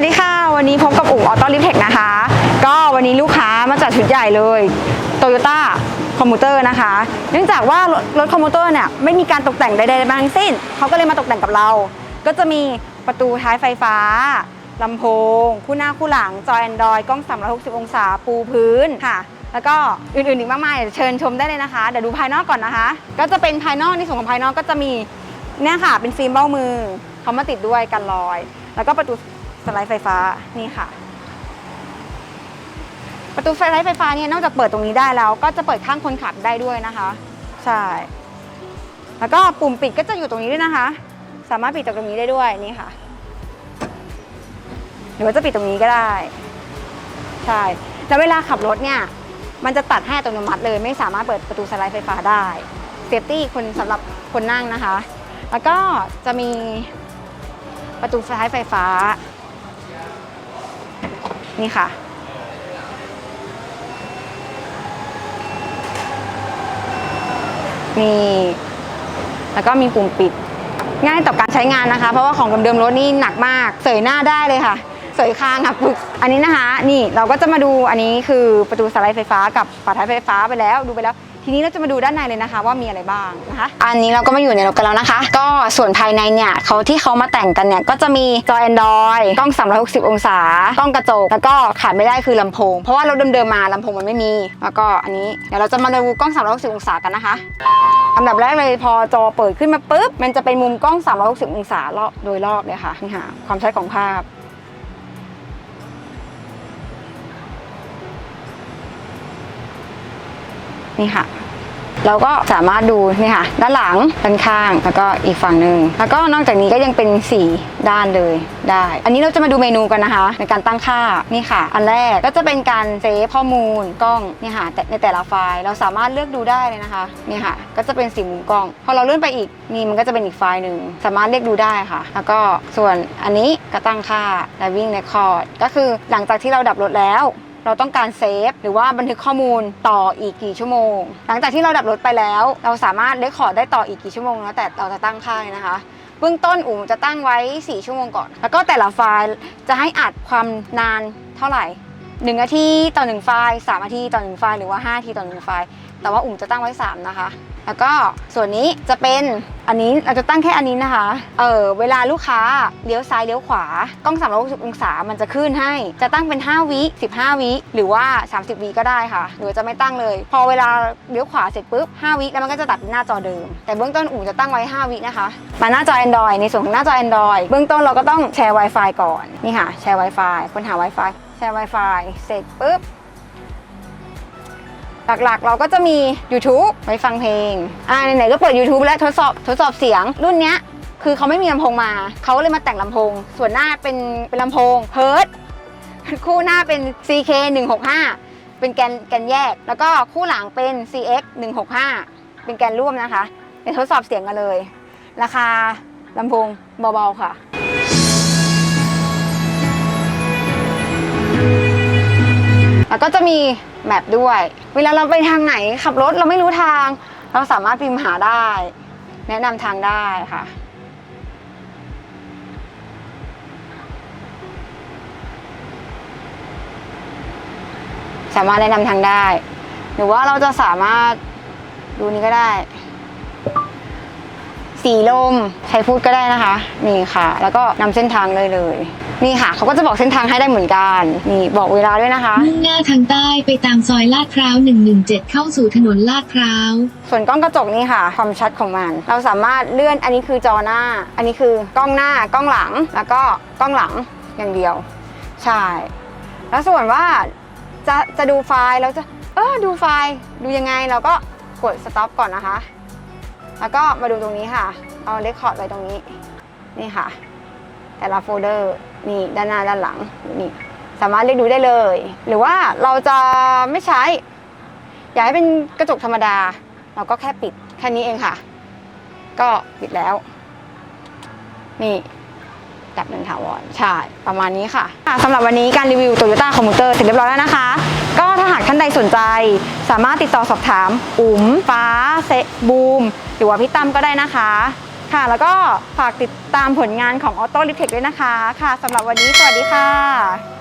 วัสดีค่ะ วันนี้พบกับอู่ออโต้ลิฟเทคนะคะ ก็วันนี้ลูกค้ามาจัดชุดใหญ่เลยโตโยต้าคอมมูเตอร์นะคะ เนื่องจากว่ารถรถคอมมูเตอร์เนี่ยไม่มีการตกแต่งใดๆทั้งสิ้น เขาก็เลยมาตกแต่งกับเรา ก็จะมีประตูท้ายไฟฟ้าลำโพง คู่หน้าคู่หลัง จอ Android กล้อง 360 องศาปูพื้นค่ะ แล้วก็อื่นๆอีกมากมายเดี๋ยวเชิญชมได้เลยนะคะ เดี๋ยวดูภายนอกก่อนนะคะ ก็จะเป็นภายนอกในส่วนของภายนอกก็จะมีเนี่ยค่ะเป็นฟิล์มเบ้ามือเขามาติดด้วยกันรอย แล้วก็ประตู สไลด์ไฟฟ้านี่ค่ะ ประตูสไลด์ไฟฟ้าเนี่ยนอกจากเปิดตรงนี้ได้แล้วก็จะเปิดข้างคนขับได้ด้วยนะคะ ใช่ แล้วก็ปุ่มปิดก็จะอยู่ตรงนี้ด้วยนะคะ สามารถปิดจากตรงนี้ได้ด้วยนี่ค่ะ หรือว่าจะปิดตรงนี้ก็ได้ ใช่แล้วเวลาขับรถเนี่ยมันจะตัดให้อัตโนมัติเลย ไม่สามารถเปิดประตูสไลด์ไฟฟ้าได้เซฟตี้คนสำหรับคนนั่งนะคะ แล้วก็จะมีประตูสไลด์ไฟฟ้า นี่ค่ะ นี่ แล้วก็มีปุ่มปิด ง่ายต่อการใช้งานนะคะ เพราะว่าของเดิมๆรถนี่หนักมาก เสยหน้าได้เลยค่ะ เสยคางค่ะปึก อันนี้นะคะ นี่เราก็จะมาดูอันนี้คือประตูสไลด์ไฟฟ้ากับฝาท้ายไฟฟ้าไปแล้วดูไปแล้ว ทีนี้เราจะมาดูด้านในเลยนะคะ ว่ามีอะไรบ้างนะคะ อันนี้เราก็มาอยู่ในรถกันแล้วนะคะ ก็ส่วนภายในเนี่ยเขาที่เขามาแต่งกันเนี่ยก็จะมีจอ Android กล้อง 360 องศากล้องกระจกแล้วก็ขาดไม่ได้คือลำโพง เพราะว่ารถเดิมๆมาลำโพงมันไม่มี แล้วก็อันนี้เดี๋ยวเราจะมาดูกล้อง 360 องศากันนะคะอันดับแรกเลยพอจอเปิดขึ้นมาปุ๊บมันจะเป็นมุมกล้อง 360 องศารอบโดยรอบเลยค่ะนี่ค่ะความชัดของภาพ นี่ค่ะ เราก็สามารถดูนี่ค่ะ ด้านหลังด้านข้าง แล้วก็อีกฝั่งหนึ่งแล้วก็นอกจากนี้ก็ยังเป็น4ด้านเลยได้ อันนี้เราจะมาดูเมนูกันนะคะ ในการตั้งค่านี่ค่ะ อันแรกก็จะเป็นการเซฟข้อมูลกล้องนี่ค่ะในแต่ละไฟล์เราสามารถเลือกดูได้เลยนะคะนี่ค่ะ ก็จะเป็นสีมุมกล้อง พอเราเลื่อนไปอีกนี่มันก็จะเป็นอีกไฟล์หนึ่งสามารถเลือกดูได้ค่ะ แล้วก็ส่วนอันนี้ก็ตั้งค่า driving record ก็คือหลังจากที่เราดับรถแล้ว เราต้องการเซฟหรือว่าบันทึกข้อมูลต่ออีกกี่ชั่วโมง หลังจากที่เราดับรถไปแล้ว เราสามารถเรคคอร์ดได้ต่ออีกกี่ชั่วโมงแล้วแต่เราจะตั้งค่ายนะคะเบื้องต้นอุ๋มจะตั้งไว้ 4 ชั่วโมงก่อน แล้วก็แต่ละไฟล์จะให้อัดความนานเท่าไหร่ 1นาทีต่อ 1 ไฟล์3นาทีต่อ 1 ไฟล์หรือว่า 5 นาทีต่อ 1 ไฟล์ แต่ว่าอุ๋มจะตั้งไว้ 3 นะคะ แล้วก็ส่วนนี้จะเป็นอันนี้เราจะตั้งแค่อันนี้นะคะ เออเวลาลูกค้าเลี้ยวซ้ายเลี้ยวขวากล้อง360องศามันจะขึ้นให้ จะตั้งเป็น 5 วิ 15 วิ หรือว่า 30 วิก็ได้ค่ะ หรือจะไม่ตั้งเลย พอเวลาเลี้ยวขวาเสร็จปุ๊บ 5 วิแล้วมันก็จะตัดเป็นหน้าจอเดิม แต่เบื้องต้นอู่จะตั้งไว้ 5 วินะคะ มาหน้าจอ Android ในส่วนของหน้าจอ Android เบื้องต้นเราก็ต้องแชร์ Wi-Fi ก่อน นี่ค่ะ แชร์ Wi-Fi ค้นหา Wi-Fi ชร์ Wi-Fi เสร็จปุ๊บ หลักๆ เราก็จะมี YouTube ไว้ฟังเพลง อ่าไหนๆก็เปิด YouTube แล้วทดสอบทดสอบเสียงรุ่นเนี้ยคือเขาไม่มีลำโพงมา เขาเลยมาแต่งลำโพง ส่วนหน้าเป็นเป็นลำโพงเฮิร์ตคู่หน้าเป็น CK 165เป็นแกนแกนแยก แล้วก็คู่หลังเป็น CX 165เป็นแกนร่วมนะคะเดี๋ยวทดสอบเสียงกันเลย ราคาลำโพงเบาๆค่ะ แล้วก็จะมีแมปด้วย เวลาเราไปทางไหนขับรถเราไม่รู้ทาง เราสามารถพิมพ์หาได้ แนะนำทางได้ค่ะ สามารถแนะนำทางได้ หรือว่าเราจะสามารถดูนี้ก็ได้ สีลมใช้พูดก็ได้นะคะ นี่ค่ะ แล้วก็นำเส้นทางเลยเลย นี่ค่ะ เขาก็จะบอกเส้นทางให้ได้เหมือนกัน นี่บอกเวลาด้วยนะคะมุ่งหน้าทางใต้ไปตามซอยลาดพร้าว 117 เข้าสู่ถนนลาดพร้าว ส่วนกล้องกระจกนี่ค่ะ ความชัดของมัน เราสามารถเลื่อนอันนี้คือจอหน้า อันนี้คือกล้องหน้ากล้องหลังแล้วก็กล้องหลังอย่างเดียว ใช่ แล้วส่วนว่าจะจะดูไฟล์เราจะเออดูไฟล์ดูยังไงเราก็กด stop ก่อนนะคะ แล้วก็มาดูตรงนี้ค่ะ เอาเรคคอร์ดไว้ตรงนี้ นี่ค่ะ แต่ละโฟลเดอร์นี่ด้านหน้าด้านหลังนี่สามารถเรียกดูได้เลย หรือว่าเราจะไม่ใช้ อยากให้เป็นกระจกธรรมดา เราก็แค่ปิดแค่นี้เองค่ะ ก็ปิดแล้ว นี่ดับหนึ่งถาวรใช่ ประมาณนี้ค่ะสำหรับวันนี้การรีวิว Toyota Commuter เสร็จเรียบร้อยแล้วนะคะ หากท่านใดสนใจ สามารถติดต่อสอบถาม อุ๋ม ฟ้า เซบูม หรือว่าพี่ตั้มก็ได้นะคะ ค่ะ แล้วก็ฝากติดตามผลงานของ Auto l i f t e c h ด้วยนะคะ ค่ะสำหรับวันนี้สวัสดีค่ะ